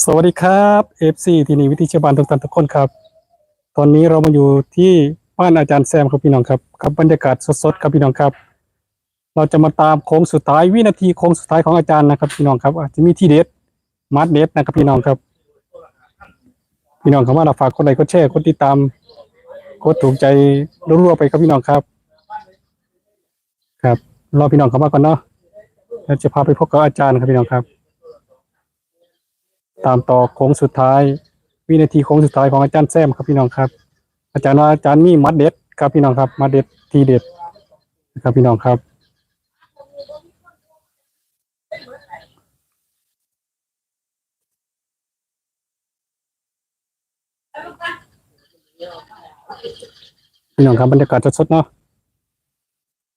สวัสดีครับ FC ที่นี่วิธีชาวบ้านทุกท่านทุกคนครับ ตอนนี้เรามาอยู่ที่บ้านอาจารย์แซมครับพี่น้องครับกับบรรยากาศสดๆครับพี่น้องครับ เราจะมาตามโค้งสุดท้ายวินาทีโค้งสุดท้ายของอาจารย์นะครับพี่น้องครับอาจจะมีที่เด็ดมาร์ทเด็ดนะครับพี่น้องครับ พี่น้องเข้ามาเราฝากกดไลค์กดแชร์กดติดตามกดถูกใจรัวๆไปครับพี่น้องครับ ครับรอพี่น้องเข้ามาก่อนเนาะแล้วจะพาไปพบกับอาจารย์ครับพี่น้องครับ ตามต่อโค้งสุดท้าย วินาทีโค้งสุดท้ายของอาจารย์แซมครับพี่น้องครับ อาจารย์ว่าอาจารย์มีมัดเด็ดครับพี่น้องครับมัดเด็ดทีเด็ดนะครับพี่น้องครับพี่น้องครับบรรยากาศสดๆเนาะ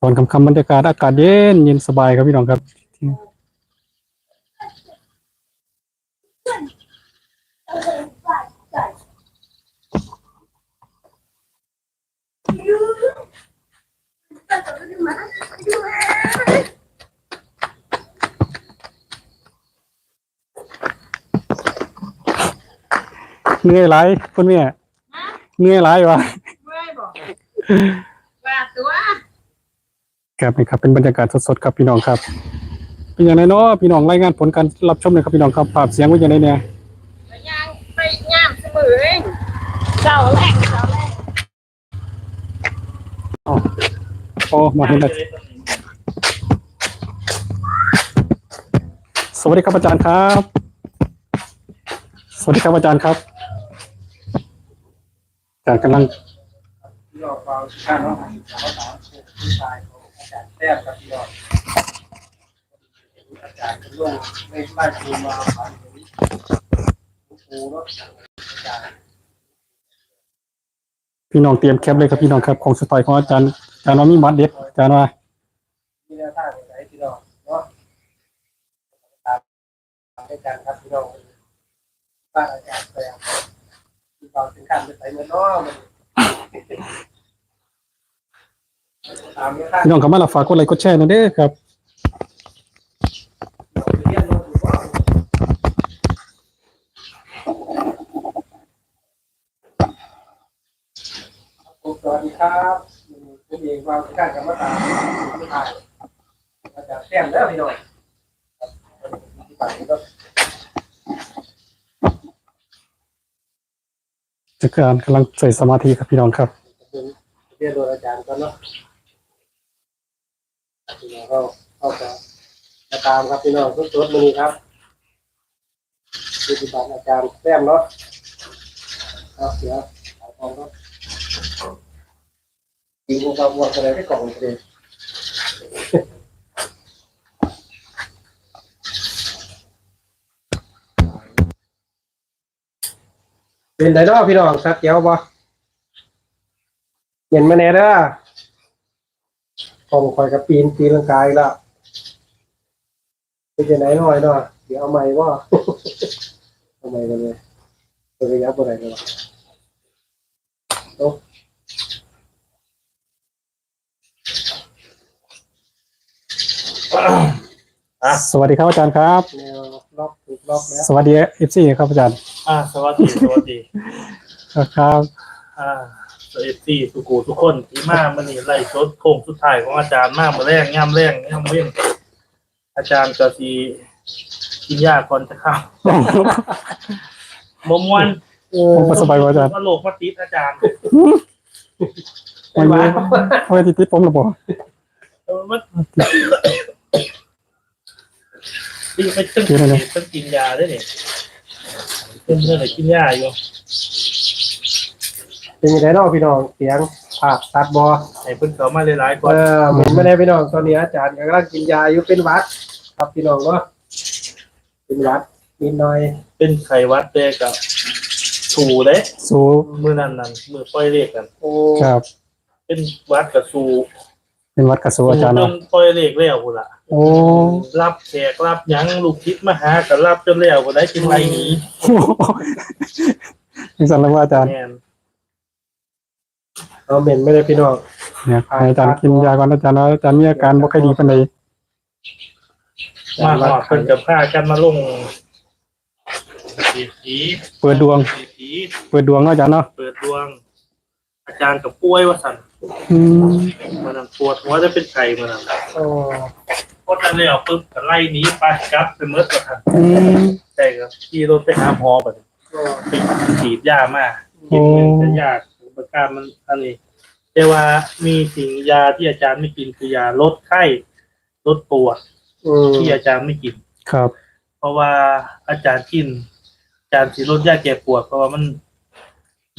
ตอนค่ำๆบรรยากาศอากาศเย็นเย็นสบายครับพี่น้องครับ เหนื่อยหลายคุณแม่เหนื่อยหลายวะเมื่อยบอกว่าตัวครับนี่ครับเป็นบรรยากาศสดๆครับพี่น้องครับ เป็นอย่างไรเนาะพี่น้องรายงานผลการรับชมเลยครับพี่น้องครับภาพเสียงว่าอย่างไรเนี่ยไปย่างไปย่ามเสมอเองเจ้าแรกเจ้าแรกอ๋อโอ้มาเห็นแล้วสวัสดีครับอาจารย์ครับ สวัสดีครับอาจารย์ครับ อาจารย์กำลังที่เราข้างน้องหันสาวสาวผู้ชายของอาจารย์แต้กับที่เราอาจารย์เป็นร่วงไม่ไล่ภูมาผ่านตรงนี้ปูรถอาจารย์พี่น้องเตรียมแคปเลยครับพี่น้องครับของสไตล์ของอาจารย์อาจารย์ว่ามีมัดเด็ดอาจารย์ว่ามีแนวทางไหนที่เราเนาะตามอาจารย์ครับที่เราบ้านอาจารย์แต้ม เราถึงขั้นไปใส่เงินน้อมันตามเนี่ยท่านพี่น้องเข้ามาแล้วฝากกดไลค์กดแชร์หนะเด้อครับเรียนรู้ว่า สวัสดีครับผมเองวางการกรรมฐานที่ถ่ายมาจากแต้มแล้วพี่น้อยที่ปัดนี้ก็ จะการกำลังใส่สมาธิครับพี่น้องครับเรียนโดยอาจารย์ก็เนาะพี่น้องก็เข้าไปมาตามครับพี่น้องทุกตัวมือครับปฏิบัติอาจารย์แต้มเนาะเอาเสียขายของครับยิงพวกเราวัวอะไรไม่กล่องเลย เป็นไดเนาะพี่น้องสักแก้วบ่เห็นมาแน่เด้อของคอยกับปีนปีนร่างกายแล้วเป็นจังไดหน่อยเนาะเดี๋ยวเอาใหม่บ่เอาใหม่กันเลยตัวระยะบ่ได้เลยวะโอ้สวัสดีครับอาจารย์ครับ แนวล็อกถูกล็อกแล้ว สวัสดีเอฟซีครับอาจารย์ อ่า สวัสดี สวัสดีครับอ่าสวัสดีสุกูทุกคนที่มามันนี่ไล่ชดโค้งสุดท้ายของอาจารย์มาเมื่อแรงย่ำแรงย่ำเว้นอาจารย์ก็สีกินยาก่อนจะเข้าบมวันผมก็สบายกว่าอาจารย์มาโลกมาติดอาจารย์ไม่มีไม่ติดติดผมหรอบ่เออมันดีไปตึ้งตึ้งกินยาได้เนี่ย ตึ้งเพื่อนไหนกินยาอยู่เป็นยังไงเนาะพี่น้องเสียงภาพตัดบอไอ้เพิ่นเขามาหลายๆก่เออนอเหมือนไม่ได้พี่น้องตอนนี้อาจารย์กำลังกินยาอยู่เป็นหวัด ครับพี่น้องเนาะเป็นหวัดนิดหน่อยเป็นไขหวัดเด็กกับสูเลยสูมือนั่นนั่นมือปล่อยเรียกกันโอ้ครับ เป็นวัดกับสูเป็นวัดกระสูอาจารย์เนาะปล่อยเรียกแล้วพุ่นละ โอ้รับแขกรับหยังลูกคิดมาหากับรับจนแล้วบ่ได้กินไรหนีนี่สันแล้วว่าอาจารย์แม่นเอาเหม็นไม่ได้พี่น้องเนี่ยให้อาจารย์กินยาก่อนอาจารย์ว่าอาจารย์มีอาการบ่ค่อยดีปานใดมาหอดเพิ่นกับพากันมาลงเศรษฐีเปิดดวงเศรษฐีเปิดดวงเนาะอาจารย์เนาะเปิดดวง อาจารย์กับป่วยว่าสัน อืมมันนั้นปวดหัวจะเป็นไก่มันนั้นโอ้พอจะเลยเอาปุ๊บก็ไล่หนีไปกลับไปเมื่อกับทันอืมแต่ก็ขี่รถไปหาหมอแบบโอ้ไปฉีดยามากินเงินจะยากประการมันอันนี้ แต่ว่ามีสิ่งยาที่อาจารย์ไม่กินคือยาลดไข้ลดปวดอืมที่อาจารย์ไม่กิน ครับ เพราะว่าอาจารย์กิน อาจารย์สิลดยาแก้ปวด เพราะว่ามัน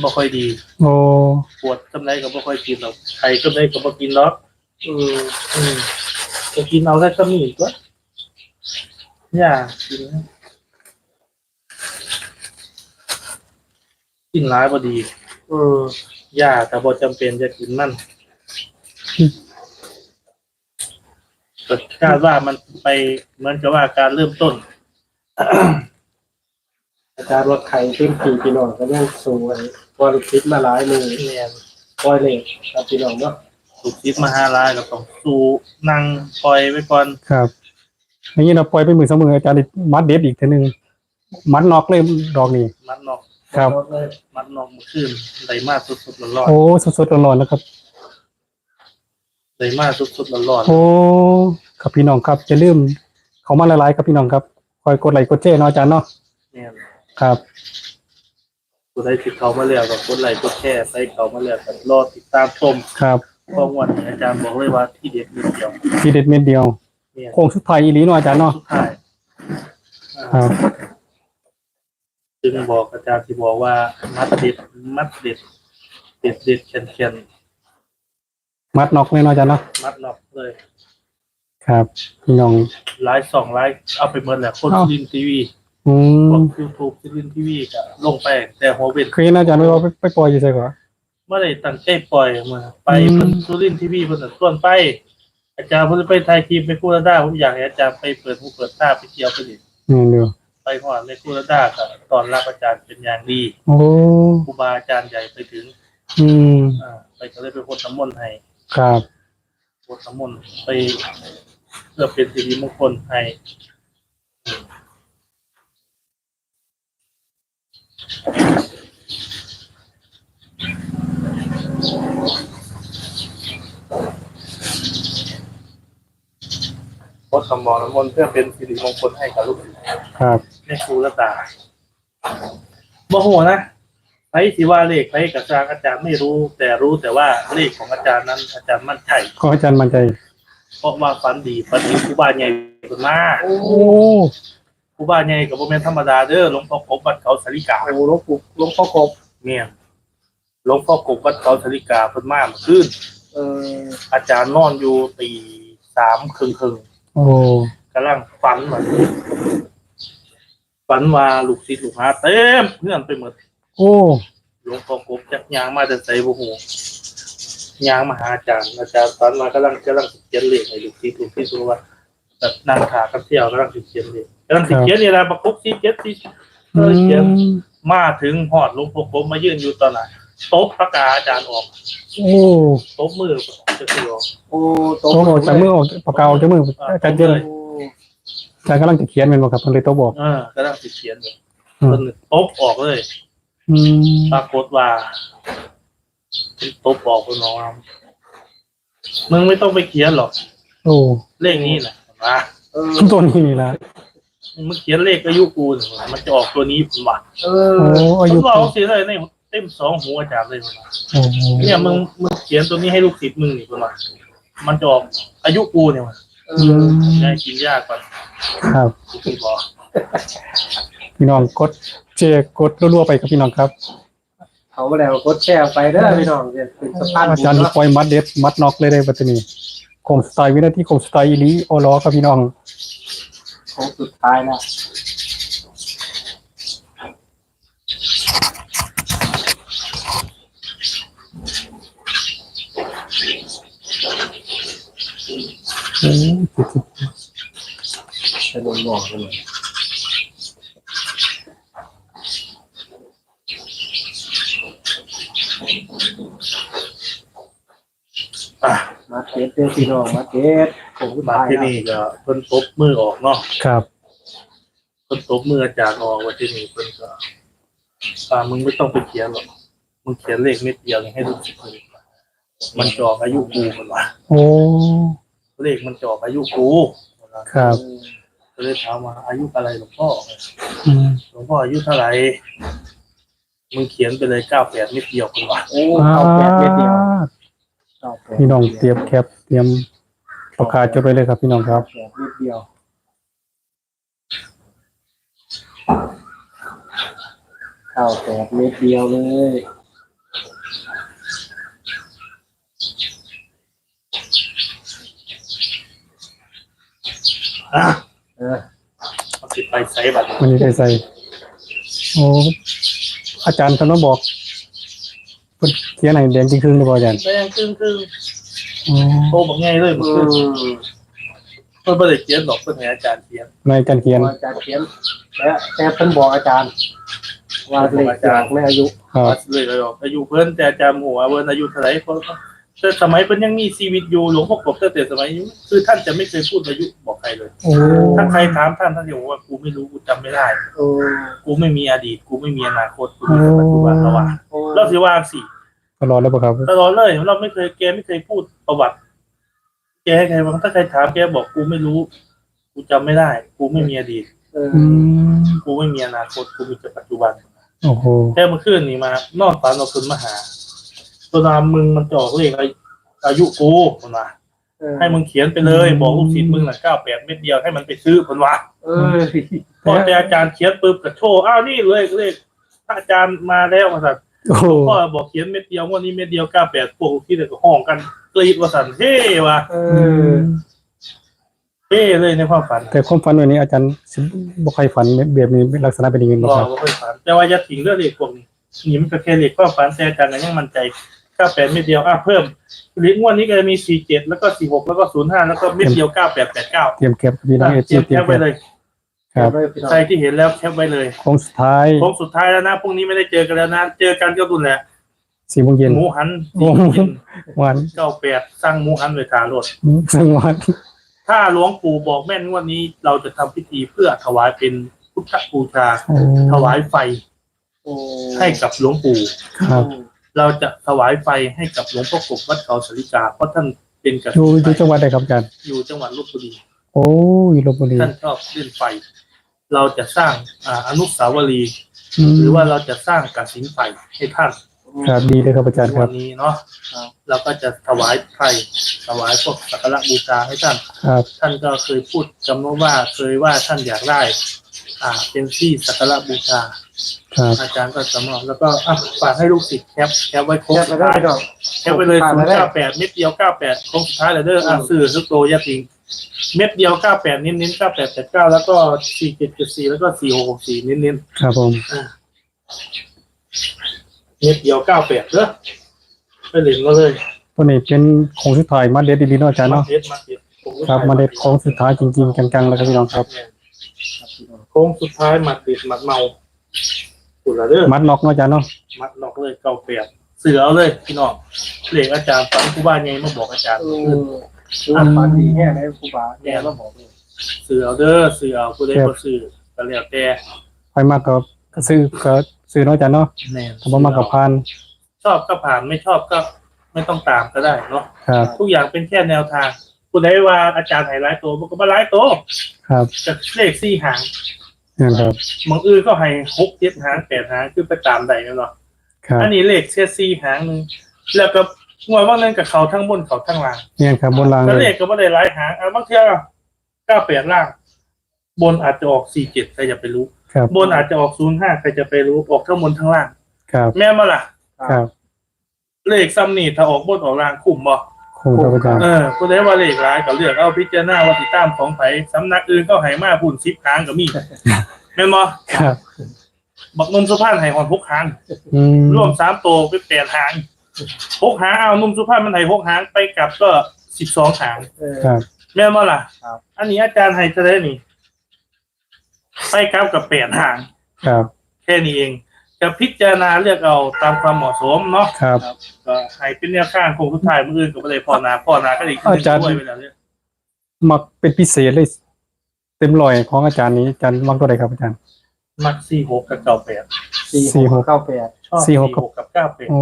บ่ค่อยดี โอ้ปวดกำไรก็บ่ค่อยกินหรอกไข้กำไรก็บ่กินหรอกอืมอืมก็กินเอาแค่ก็มีก็อย่ากินนะกินร้ายบ่ดีอืมยาแต่บ่จำเป็นจะกินมันก็คาดว่ามันไปเหมือนกับว่าการเริ่มต้น อาจารย์ว่าไข่เต็มปีพี่น้องก็ยังสูงไว้ พอลูกคิดมาหลายมือเนียนปล่อยเลยครับพี่น้องเนาะถูกคิดมาห้าลายก็ต้องสู้นั่งปล่อยไว้ก่อนครับอย่างนี้เราปล่อยไปมือสองมืออาจารย์อีกมัดเด็ดอีกทีหนึ่งมัดนอกเลยดอกนี้ มัดนอกครับลดเลยมัดนอกมือขึ้นไดมาสดๆร้อนโอ้สดๆร้อนๆนะครับ ๆไดมาสดๆร้อนโอ้ครับพี่น้องครับจะลืมเขามาละลายครับพี่น้องครับคอยกดไลค์กดแชร์เนาะอาจารย์เนาะๆเนี่ยครับ กูได้ติดเขามาแล้วกับกดไลค์กดแชร์ใส่เขามาแล้วก็รอติดตามชมครับเพราะวันนี้อาจารย์บอกเลยว่าที่เด็ดมีเดียวทีเด็ดเม็ดเดียวเนี่ยโค้งสุดท้ายอีหลีเนาะอาจารย์เนาะสุดท้ายครับ จึงบอกอาจารย์ที่บอกว่ามัดเด็ดมัดเด็ดเด็ดเด็ดเข็นเข็นมัดนอกเลยเนาะอาจารย์เนาะมัดนอกเลยครับพี่น้อง ไลฟ์สองไลฟ์เอาไปเมื่อแหละคนเอ้าซิลินทีวี อืพวมกยูทูบซิลินทีวีก็ลงไป แต่หัวเวนเคยเห็นอาจารย์ไว้ว่าไปไปปล่อยอยู่ใช่ก่อน เมื่อไรตั้งใจปล่อยมาไปอืม เพิ่นซูรินทีวีเพิ่นน่ะส่วนไป อาจารย์เพิ่นไปถ่ายคลิปไปคูราด้าผมอยากให้อาจารย์ไปเปิดหูเปิดตาไปเที่ยวไปดินี่เดียวไปหอดในคูราด้าก็ตอนรับอาจารย์เป็นอย่างดีโอ้ครูบาอาจารย์ใหญ่ไปถึงอืมอ่าไปก็เลยไปพดน้ำมนต์ให้ ครับพดน้ำมนต์ไปเพื่อเป็นสิริมงคลให้ พดคำบอกน้ำมนต์เพื่อเป็นสิริมงคลให้กับลูกศิษย์ครับในครูละตาบ่หัวนะไอ้ที่ว่าเลขไอ้กับจางอาจารย์ไม่รู้ แต่รู้แต่ว่าเลขของอาจารย์นั้น อาจารย์มั่นใจขออาจารย์มั่นใจ เพราะว่าฝันดีฝันดีครูบาใหญ่เป็นมากโอ้โอ้ ครูบาใหญ่กับโมเมนธรรมดาเด้อหลวงพ่อกบวัดเขาสาริกาโหหลวงปู่หลวงพ่อกบเมียนหลวงพ่อกบวัดเขาสาริกาเพิ่นมาเมื่อคืนเอออาจารย์นอนอยู่ตีสามครึ่งครึ่งโอ้ๆกำลังฝันว่าฝันว่าลูกศิษย์ลูกหาเต็มเพื่อนไปหมดโอ้หลวงพ่อกบจักยางมาแต่ใส่บุหูยางมาหาอาจารย์อาจารย์ตอนมากำลังกำลังสิเขียนเลขให้ลูกศิษย์ลูกศิษย์รู้ว่า แบบนั่งขากันเที่ยวกำลังสิเขียนเลขกำลังสิเขียนนี่แหละประกบสี่เจ็ดสี่เออเขียนมาถึงหอดหลวงพ่อกบมายืนอยู่ตอนไหนตบประกาอาจารย์ออกโอ้ตบมือจะคือออกโอ้โอ้จากมือออกปากกาออกจากมืออาจารย์เจอโอ้อาจารย์กำลังจะเขียนเป็นบ่ครับเพิ่นเลยโตบอกเออกำลังสิเขียนเลยอืมเพิ่นตบออกเลยอืมปรากฏว่าตบออกคุณน้องมึงไม่ต้องไปเขียนหรอก โอ้ เลขนี้นะ นะเออตัวนี้นี่นะมึงเขียนเลขอายุกูน่ะมันจะออกตัวนี้ผมว่าเอโอ้ออายุผมบอกสิเลยในเต็มสองหัวอาจารย์เลยผมว่าโอ้โหเนี่ยมึงมึงเขียนตัวนี้ให้ลูกศิษย์มึงนี่ผมว่ามันจะออกอายุกูเนี่ยมันเออือมง่ายกินยากกว่าครับที่บอกพี่น้องกดเจกดรัวๆไปครับพี่น้องครับ เขามาแล้วกดแชร์ไปเด้อพี่น้องเนี่ยเป็นสะพานอาบุญจารย์เนาะปล่อยมัดเด็ดมัดนอกเลยได้ปัตตานี โคมสไตล์วินาทีโคมสไตล์อีหลีโอล้อครับพี่น้องของสุดท้ายนะอืม จะโดนบอกกันเลย อะ มา เก็ตเด้อพี่น้องมาเก็ตของสุดมาท้ายที่นะนี่ก็เพิ่นตบมือออกเนาะครับคนตบมืออาจารย์ออกว่าที่นี่เพิ่นก็อ่ามึงไม่ต้องไปเขียนหรอกมึงเขียนเลขเม็ดเดียวนี่ให้ลูกศิษย์เลยมันจอกอายุกูมันวะโอ้เลขมันจอกอายุกูมันว่าครับก็เลยถามว่าอายุอะไรหลวงพ่ออืมหลวงพ่ออายุเท่าไหร่มึงเขียนไปเลยเก้าแปดเม็ดเดียวคนวะโอ้เอาแปดเม็ดเดียวเอาแปด พี่น้องเตรียมแคปเตรียมปากกาจดไปเลยครับ พี่น้องครับแปดเม็ดเดียวเข้าแปดเม็ดเดียวเลยอะเออเอาสิไปใส่บัตรมันนี้ได้ใส่โอ้อาจารย์กำลังบอกเพิ่นเขียนไหนแดงจริงครึ่งเลยบ่อาจารย์แดงครึ่งครึ่งอ๋อโตบอกง่ายเลยอืมันมเพิ่นไม่ได้เขียนหรอกเพิ่นให้อาจารย์เขียนในการเขียนอาจารย์เขียนและแต่เพิ่นบอกอาจารย์ว่าเลขจากไม่อายุครับว่าเลยเลยบอกอายุเพิ่นแต่อาจารย์หัวเพิ่นอายุเท่าไหร่เพราะแต่สมัยเพิ่นยังมีชีวิตอยู่หลวงพ่อกบตั้งแต่สมัยอยู่คือท่านจะไม่เคยพูดอายุบอกใครเลย โอ้ถ้าใครถามท่านท่านจะบอกว่ากูไม่รู้กูจำไม่ได้โอ้กูไม่มีอดีต กูไม่มีอนาคตกูมีแต่ปัจจุบันระหว่างโอ้เราสิว่าสิ ตลอดแล้วบ่ครับ ตลอดเลยเราไม่เคยแกไม่เคยพูดประวัติ แกให้ใครบางถ้าใครถามแกบอกกูไม่รู้ กูจำไม่ได้ กูไม่มีอดีตเอออืมกูไม่มีอนาคต กูมีแต่ปัจจุบัน โอ้โหแค่เมื่อคืนนี่มา นอนฝันเอาคนมาหาตัวนามมึงมันจะออกเลขอายุอายุกูคนว่าเออให้มึงเขียนไปเลย บอกลูกศิษย์มึงน่ะเก้าแปดเม็ดเดียวให้มันไปซื้อคนว่าเออพอแต่อาจารย์เขียนปุ๊บก็โชว์อ้าวนี่เลยเลขพระอาจารย์มาแล้วมาสั่น โอ้โหพ่อบอกเขียนเม็ดเดียวงวันนี้เม็ดเดียวเก้าแปดพวกลูกที่เด็กก็ห้องกันกรีดว่าสั่นเฮ้ว่ะเออือมเฮ้เลยในความฝันแต่ความฝันวันนี้อาจารย์สิบ่ค่อยฝันแบบนี้ลักษณะเป็นอย่างนี้บ่รอครับก็ค่อยฝันแต่ว่าอย่าทิ้งเรื่องเลขพวกนี้นี่มันก็แค่เลขความฝันแต่อาจารย์ก็ยังมั่นใจเก้าแปดเม็ดเดียวอะเพิ่มเลขงวดนี้ก็จะมีสี่เจ็ดแล้วก็สี่หกแล้วก็ศูนย์ห้าแล้วก็เม็ดเดียวเก้าแปดแปดเก้าเตรียมเก็บพี่น้องเอเตรียมเตรียแคมปเก็ไว้บเลย ครับใครที่เห็นแล้วแคปไว้เลยโค้งสุดท้ายโค้งสุดท้ายแล้วนะพรุ่งนี้ไม่ได้เจอกันแล้วนะ เจอกันก็ตุนแหละสี่โมงเย็นหมูหันโอ้โหวันเก้าแปดสร้างหมูหันไว้ทารถซึ่งวันถ้าหลวงปู่บอกแม่นงวันนี้เราจะทำพิธีเพื่อถวายเป็นพุทธบูชาโอ้ถวายไฟโอ้ให้กับหลวงปู่ครับเราจะถวายไฟให้กับหลวงพ่อกบวัดเขาสาริกาเพราะท่านเป็นกอษัยู่อยู่ตริจังย์หวัดใดครับอาจารย์อยู่จังหวัดลบบุรีโอ้อยู่ลบบุรีท่านชอบเล่นไฟ เราจะสร้างอ่าอนุสาวรีย์มหรือว่าเราจะสร้างกสินไฟให้ท่านครับดีเลยครับอาจารย์ควัรับ นนี้เนาะเราก็จะถวายไฟถวายพวกสักการะบูชาให้ท่าน ครับ ท่านก็เคยพูดจำนวนว่าเคยว่าท่านอยากได้ อ่าเป็นที่สักการะบูชา ครับ อาจารย์ก็สำรองแล้วก็อะฝากให้ลูกศิษย์แคปแคปไว้โค้งแค่สุแล้ดวก็ท้ายไปดอกแคปไปเลยศูนย์เก้าแปดเม็ดเดียวเก้าแปดโค้งสุดท้ายเลยเด้ออะสื่อทุกโตวยาติง เม็ดเดียวเก้าแปดเน้นเน้นเก้าแปดแปดเก้าแล้วก็สี่เจ็ดเจ็ดสี่แล้วก็สี่หกหกสี่เน้นเน้นครับผมเม็ดเดียวเก้าแปดเด้อไปเหรียญก็เลยตัวนี้เป็นโค้งสุดท้ายมาเด็ดดีๆเนาะอาจารย์เนาะ เด็ดมาเด็ดครับ มาเด็ดโค้งสุดท้ายจริงๆกังๆแล้วครับพี่น้องครับ โค้งสุดท้ายหมัดติดหมัดเมาสุดละเด้อ มัดน็อกเนาะอาจารย์เนาะ มัดนอกเลยเก้าแปดเสือเอาเลยพี่น้องเหล็กอาจารย์ฟังครูบาไงมาบอกอาจารย์เออ คือว่าฝันดีแค่ไหนครูบาแกมาบอกเลยเสือเอาเด้อเสือเอาผู้ใดก็ซื้อก็แล้วแต่ไปมากก็ก็ซื้อก็ซื้อเนาะอาจารย์เนาะแน่นถ้าบ่มากกับพานชอบก็ผ่านไม่ชอบก็ไม่ต้องตามก็ได้เนาะครับ ทุกอย่างเป็นแค่แนวทางผู้ใดว่าอาจารย์ไฮไลท์ตัวมันก็มาไลท์ตัวครับจะเลขสี่หางนั่นครับบางอื่นก็ให้หกเจ็ดหางแปดหางคือไปตามใดเนาะครับอันนี้เลขแค่สี่หางหนึงแล้วก็ งวดว่านั้นกับเขาทั้งบนเขาทั้งล่างเนี่ยครับบนรางแล้วเลเลยขก็ไม่ได้หลายหางอะบางเทีเก้าแปดล่าง บนอาจจะออกสี่เจ็ดใครจะไปรู้ ครับบนอาจจะออกศูนย์ห้าใครจะไปรู้ออกทั้งบนทั้งล่าง ครับแม่นมาล่ะ ครับเลขซ้ำนี่ถ้าออกบนออกล่างคุ้มบ่คงครับอาจารย์เออผู้ใดว่าเลขหลายก็เลือกเอาพิจารณาว่าติตามของไผสำนักอื่นก็ให้มาพุ่นสิบหางก็มีแม่นบ่ครับบักนมสุพรรณให้หอนหกหางอืมรวมสามโตวเป็นแปดหาง หกหางเอานุ่มสุพรรณมันให้หกหางไปกลับก็สิบสองหาง เออ ครับ แม่นบ่ล่ะ ครับ อันนี้อาจารย์ให้จะได้นี่ ไปกลับกับแปดหาง ครับ แค่นี้เองจะพิจารณาเลือกเอาตามความเหมาะสมเนาะครับ ก็ให้เป็นแนวข้างคงทุกทายมืออื่นก็ไม่ได้พอนาพอนาก็อีกทีหนึงอาจารย์ ด้วยไปแล้วเนี่ยมักเป็นพิเศษเลย เต็มร้อยของอาจารย์นี้อาจารย์มักตัวใดครับอาจารย์ มักสี่หกกับเก้าแปดสี่สี่หหกกเก้าแปด ชอบสี่สี่หหกกกับกับเก้าแปดโอ้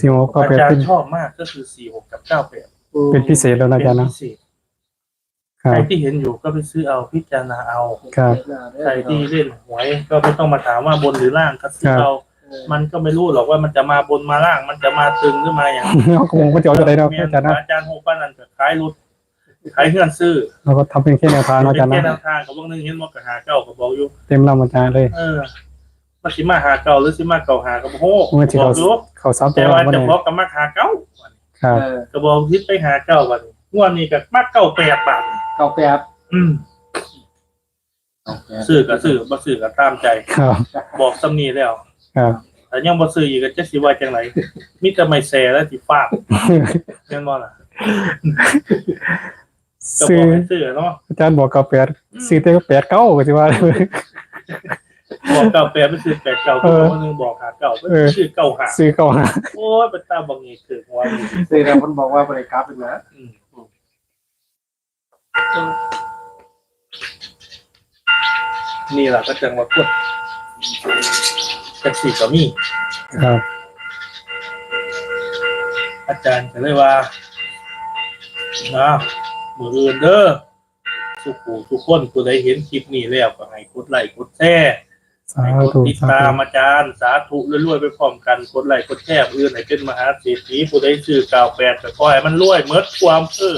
สี่หกก็อาเป็นจารเป็นย์ชอบมากก็คือสี่หกกับเก้าแปดเป็นพิเศษแล้วนะอาจารย์เป็นเนาะพิเศษครัใครบ ที่เห็นอยู่ก็ไปซื้อเอาพิจารณาเอา ครับ ใครที่เล่นหวยก็ไม่ต้องมาถามว่าบนหรือล่างก็ซื้อเอา มันก็ไม่รู้หรอกว่ามันจะมาบนมาล่าง มันจะมาตึงหรือมาอย่างเขาคงว่าจะเอาตัวใดเนาะอาจารย์นะอาจารย์โฮป้านันก็ขายรุดขายเงื่อนซื้อเราก็ทำเป็นแค่แนวทางเนาะอาจารย์เป็นเนาะแค่แนวทางกับพวกนึงเห็นว่ากับหาเก้าก็บอกอยู่เต็มลำอาจารย์เลย เออ มาสิมาหาเก่าหรือสิมาเก่าหากับโหว่าจะบอเขากอยู่เขาสามตัแต่วว่าวันจะนี้บอกกับมาหาเก่าครับ เออก็บอกทิศไปหาเก่าวันนี้งวดนี้กับมาเก่าแปดบาทเก้าแปดอืมซื้อกับซื้อบ่ซื้อกับตามใจ ครับ บอกสำนีแล้วครับ แต่ยังบ่ซื้ออีกก็จะสิว่าจังไหนมิจะไม่แซ่แล้วสิฟาดแม่นบ่ล่ะก็ซื้บออกให้ซื้อเนาะอาจารย์บอกกับแปดซื้อแต่ก็แปดเก้าก็สิว่า บอกเก่าแปดไม่ซื้อแปดเก่าเอตัวอคนหนึงบอกหาเก่าไม่เออซื้อเก่าหาซื้อเก้าหาโอ้ยเป็นตาบังเงีคือหัวนี่สี่แล้วคนบอกว่าบริกราฟเป็นนะอืมนี่แหละก็จังว่าพูดจังสี่ก็มีครับ อาจารย์ก็เลยว่านะมืออื่นเด้อทุกผู้ทุกคนผู้ใดเห็นคลิปนี้แล้วก็ให้กดไลค์กดแชร์ สาให้กดธุติดสาตามธุอาจารย์ สาธุรวยๆไปพร้อมกันกดไลค์กดแชร์ผู้อื่นให้เป็นมหาเศรษฐีผู้ใดชื่อกล่าวแปดก็ขอให้มันรวยเมิดความเพ้อ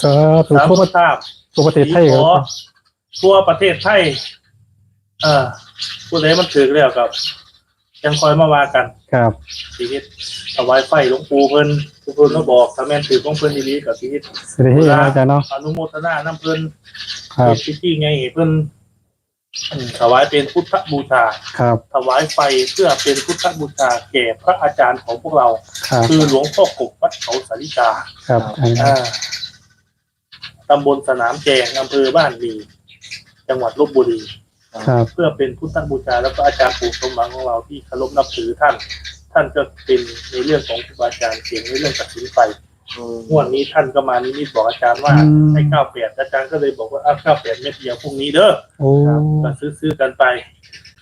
สาธุสามทั่วพประระทาบทั่วประเทศไทยคขรัอบทั่วประเทศไทย เออผู้ใดมันถือแล้วกับ ยังคอยมาว่ากันครับชีวิตถวายไฟหลวงปู่เพิ่นทุกคนก็บอกถ้าแม่นถือของเพิ่นดีๆกับชีวิตเสด็จให้อาจารย์เนาะอนุโมทนาน้ำเพิ่นครับเป็นพิธีไงเพิ่นอืม ถวายเป็นพุทธบูชา ครับ ถวายไฟเพื่อเป็นพุทธบูชาแก่พระอาจารย์ของพวกเรา ครับคือหลวงพ่อกบวัดเขาสาริกาครับอาจารย์อ่าตำบลสนามแจงอำเภอบ้านมีจังหวัดลบบุรี ครับ เพื่อเป็นพุทธบูชาแล้วก็อาจารย์ปู่สมหวังของเราที่เคารพนับถือท่าน ท่านก็เป็นในเรื่องของครูบาอาจารย์เก่งในเรื่องตัดสินไฟ งวดนี้ท่านก็มานิมิตบอกอาจารย์ว่าให้เก้าแปดอาจารย์ก็เลยบอกว่าเก้าแปดเม็ดเดียวพรุ่งนี้เด้อโอ้ก็ซื้อซื้อกันไป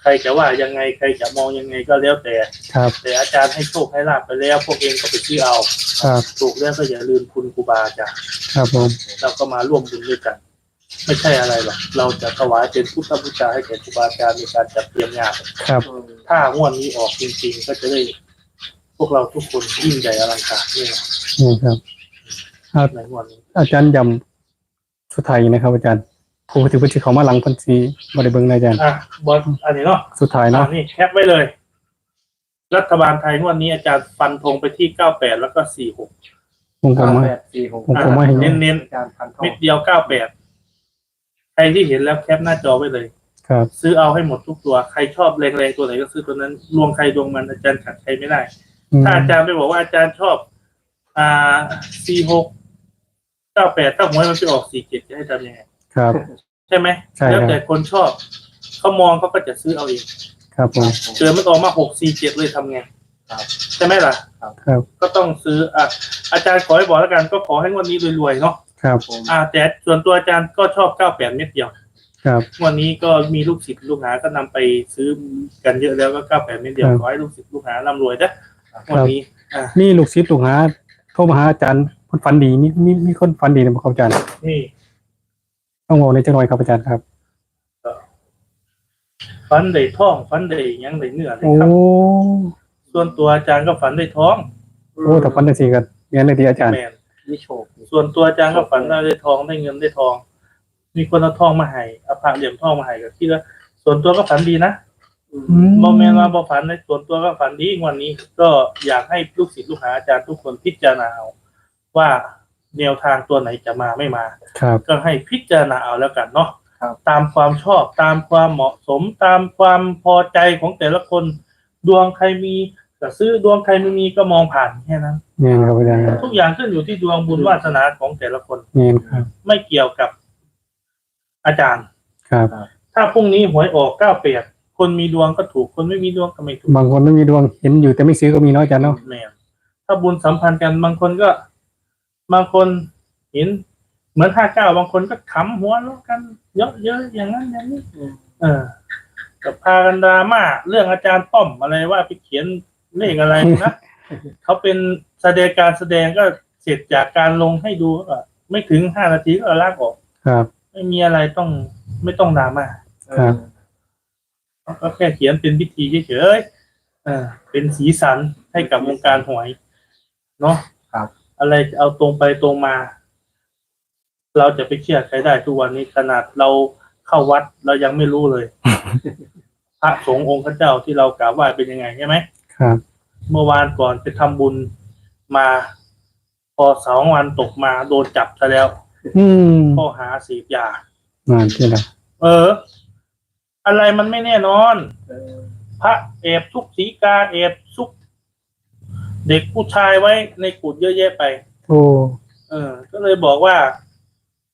ใครจะว่ายังไงใครจะมองยังไงก็แล้วแต่ ครับแต่อาจารย์ให้โชคให้ลาบไปแล้ว พวกเองก็ไปซื้อเอาครับถูกแล้วก็อย่าลืมคุณครูบาอาจารย์ ครับผมเราก็มาร่วมบุญด้วยกัน ไม่ใช่อะไรหรอกเราจะถวายเป็นพุทธบูชาให้แก่ครูบาอาจารย์ในการจัดเตรียมงาน ครับถ้างวดนี้ออกจริงๆ ก็จะได้ พวกเราทุกคนยิ่งใหญ่อลังการนี่นะ นี่ครับอ่าในงวดนี้อาจารย์ยำสุดท้ายนะครับ อาจารย์ผู้ถือว่าที่เขามาหลังพันสีบริเบิงนะอาจารย์อะบอลอันนี้เนาะสุดท้ายอะเนาะนี่แคปไว้เลย รัฐบาลไทยงวดนี้อาจารย์ฟันธงไปที่เก้าแปดแล้วก็สี่หกผมผมเก้าว่าแปดสี่หกผมผมว่าเห็นเน้นอาจารย์พันทอๆเม็งดเดียวเก้าแปดใครที่เห็นแล้วแคปหน้าจอไว้เลย ครับ ซื้อเอาให้หมดทุกตัว ใครชอบแรงๆตัวไหนก็ซื้อตัวนั้นดวงใครดวงมันอาจารย์ขัดใครไม่ได้อืมถ้าอาจารย์ไปบอกว่าอาจารย์ชอบ อ่าสี่หกเก้าแปดถ้าหวยมันไปออกสี่เจ็ดจะให้ทำยังไงครับ ใช่ไหมใช่ครับ แล้วแต่คนชอบเขามองเขาก็จะซื้อเอาเองครับผมเจอมันออกมาหกสี่เจ็ดเลยทำไงครับ ใช่ไหมล่ะ ครับก็ต้องซื้ออะอาจารย์ขอให้บอกแล้วกัน ก็ขอให้งวันนี้รวยๆเนาะครับผมอ่า แต่ส่วนตัวอาจารย์ก็ชอบเก้าแปดเม็ดเดียว ครับ วันนี้ก็มีลูกศิษย์ลูกหา ก็นำไปซื้อกันเยอะแล้วก็เก้าแปดเม็ดเดียวขอให้ลูกศิษย์ลูกหาร่ำรวยนะวันนี้อ่านี่ลูกศิษย์ลูกหาโทรมาหาอาจารย์คนฝันดีมีมีมีคนฝันดีนะครับอาจารย์นี่ต้องบอกในจังหน่อยครับอาจารย์ครับฝันได้ท้องฝันได้หยังได้เนื้อได้โอ้ครับส่วนตัวอาจารย์ก็ฝันได้ท้องโอ้แต่ฝันจังซี่กันเรียนเลยดีอาจารย์แมนวิโชคส่วนตัวอาจารย์ก็ฝันว่าได้ทองได้เงินได้ทอง มีคนเอาทองมาให้เอาพระเหลี่ยมทองมาให้กับที่แล้วส่วนตัวก็ฝันดีนะ อืมบอแมนว่าบอฝันในส่วนตัวก็ฝันดีวันนี้ก็อยากให้ลูกศิษย์ลูกหาอาจารย์ทุกคนพิจารณาเอาว่าแนวทางตัวไหนจะมาไม่มา ครับ ก็ให้พิจารณาเอาแล้วกันเนาะครับ ตามความชอบตามความเหมาะสมตามความพอใจของแต่ละคน ดวงใครมีก็ซื้อดวงใครไม่มีก็มองผ่านแค่นั้นเงียนครับอาจารย์ครับทุกอย่างขึ้นอยู่ที่ดวงบุญวาสนาของแต่ละคนเงียนครับ ไม่เกี่ยวกับอาจารย์ ครับ ถ้าพรุ่งนี้หวยออกเก้าเปียด คนมีดวงก็ถูกคนไม่มีดวงก็ไม่ถูกบางคนไม่มีดวงเห็นอยู่แต่ไม่ซื้อก็มีเนาะอาจารย์เนาะแม่นถ้าบุญสัมพันธ์กันบางคนก็ บางคนเห็น เหมือนห้าเก้าบางคนก็ขำหัวแล้วกัน เยอะเยอะอย่างนั้นอย่างนี้เออกับพากันดราม่าเรื่องอาจารย์ป้อมอะไรว่าไปเขียนเลขอะไรนะเขาเป็นแสดงการแสดงก็เสร็จจากการลงให้ดูก็ไม่ถึงห้านาทีก็ลากออก ครับ ไม่มีอะไรต้องไม่ต้องดราม่าครับ ก็แค่เขียนเป็นพิธีเฉยๆเออเป็นสีสันให้กับวงการหวย เนาะครับ อะไรจะเอาตรงไปตรงมา เราจะไปเชื่อใครได้ทุกวันนี้ขนาดเราเข้าวัดเรายังไม่รู้เลยพระสงฆ์องค์พระเจ้าที่เรากราบไหว้เป็นยังไงใช่ไหมครับ เมื่อวานก่อนไปทำบุญมา พอสองวันตกมาโดนจับซะแล้ว อืมข้อหาเสพยางานที่ละเออ อะไรมันไม่แน่นอนเออพระเอบซุกสีกาเอบซุก เด็กผู้ชายไว้ในกุฏเยอะแยะไป โอ้เออ ก็เลยบอกว่า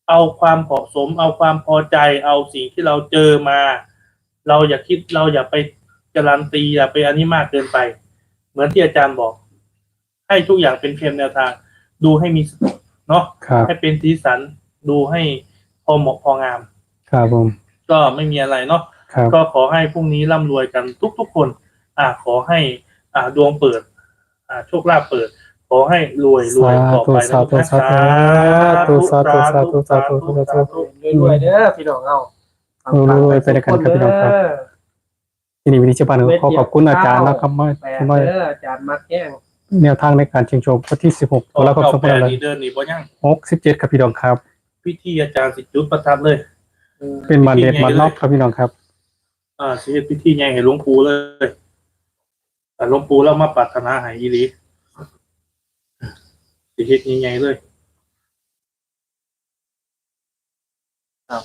เอาความเหมาะสม เอาความพอใจ เอาสิ่งที่เราเจอมา เราอย่าคิดเราอย่าไปการันตีอย่าไปอันนี้มากเกินไป เหมือนที่อาจารย์บอก ให้ทุกอย่างเป็นเพียงแนวทาง ดูให้มีสติเนาะครับให้เป็นสีสันดูให้พอเหมาะพองาม ครับผม ก็ไม่มีอะไรเนาะ ครับ ก็ขอให้พรุ่งนี้ร่ำรวยกันทุกๆคน อ่าขอให้อ่าดวงเปิด อ่าโชคลาภเปิด ขอให้รวยรวยต่อไปนะสาธุสาธุสาธุสาธุสาธุสาธุสาธุรวยๆเด้อพี่น้องเอาเออรวยๆไปด้วยกันครับพี่น้องครับที่นี่วินิจฉัยขอขอบคุณอาจารย์นะครับมาแปดที่มาเด้ออาจารย์มักแห้งแนวทางในการเชิงโชควันที่ 16ตุลาคมเก้าแปด2567นี่เดินนี่บ่ยัง67ครับพี่น้องครับ พิธีอาจารย์สิจุดประทัดเลย เป็นมันเด็ดมันนอกครับพี่น้องครับ อ่าสิเฮ็ดพิธีใหญ่ให้หลวงปู่เลยแต่หลวงปู่แล้วมาปรารถนาให้อีหลีสิเฮ็ดใหญ่ๆเลย ครับ